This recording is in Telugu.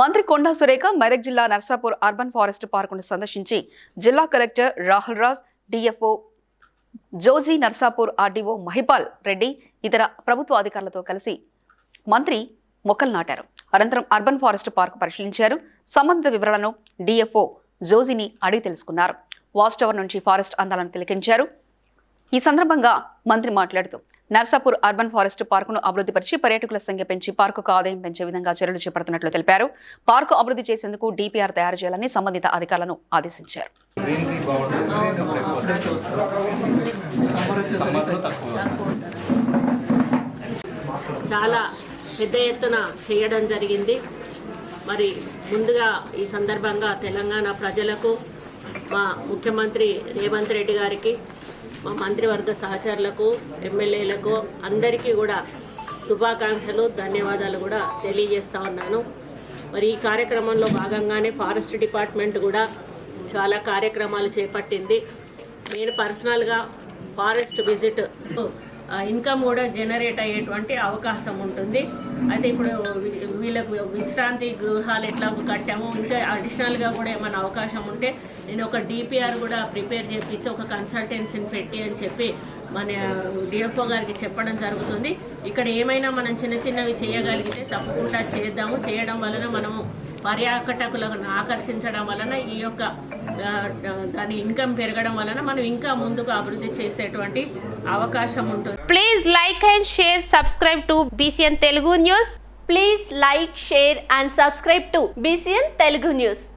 మంత్రి కొండా సురేఖ మెదక్ జిల్లా నర్సాపూర్ అర్బన్ ఫారెస్ట్ పార్కును సందర్శించి జిల్లా collector Rahul Raj DFO Joji Narsapur RDO Mahipal Reddy ఇతర ప్రభుత్వ అధికారులతో కలిసి మంత్రి మొక్కలు నాటారు. అనంతరం అర్బన్ ఫారెస్ట్ పార్క్ పరిశీలించారు. సంబంధిత వివరాలను డిఎఫ్ఓ జోజీని అడిగి తెలుసుకున్నారు. వాచ్ టవర్ నుంచి ఫారెస్ట్ అందాలను తిలకించారు. ఈ సందర్భంగా మంత్రి మాట్లాడుతూ నర్సాపూర్ అర్బన్ ఫారెస్ట్ పార్కును అభివృద్ధిపరిచి పర్యాటకుల సంఖ్య పెంచి పార్కుకు ఆదాయం పెంచే విధంగా చర్యలు చేపడుతున్నట్లు తెలిపారు. పార్కు అభివృద్ధి చేసేందుకు డిపిఆర్ తయారు చేయాలని సంబంధిత అధికారులను ఆదేశించారు. చాలా పెద్ద ఎత్తున చేయడం జరిగింది. మరి ముందుగా ఈ సందర్భంగా తెలంగాణ ప్రజలకు మా ముఖ్యమంత్రి రేవంత్ రెడ్డి గారికి మా మంత్రివర్గ సహచరులకు ఎమ్మెల్యేలకు అందరికీ కూడా శుభాకాంక్షలు ధన్యవాదాలు కూడా తెలియజేస్తూ ఉన్నాను. మరి ఈ కార్యక్రమంలో భాగంగానే ఫారెస్ట్ డిపార్ట్మెంట్ కూడా చాలా కార్యక్రమాలు చేపట్టింది. నేను పర్సనల్గా ఫారెస్ట్ విజిట్ ఇన్కమ్ కూడా జనరేట్ అయ్యేటువంటి అవకాశం ఉంటుంది. అయితే ఇప్పుడు వీళ్ళకు విశ్రాంతి గృహాలు ఎట్లా కట్టాము. ఇంకా అడిషనల్గా కూడా ఏమైనా అవకాశం ఉంటే నేను ఒక డిపిఆర్ కూడా ప్రిపేర్ చేపించి ఒక కన్సల్టెన్సీని పెట్టి అని చెప్పి మన డిఎఫ్ఓ గారికి చెప్పడం జరుగుతుంది. ఇక్కడ ఏమైనా మనం చిన్న చిన్నవి చేయగలిగితే తప్పకుండా చేద్దాము. చేయడం వలన మనము పర్యాటకులను ఆకర్షించడం వలన ఈ యొక్క దాని ఇన్కమ్ పెరగడం వలన మనం ఇంకా ముందుకు అభివృద్ధి చేసేటువంటి అవకాశం ఉంటుంది. Please like and share subscribe to BCN Telugu news please like share and subscribe to BCN Telugu news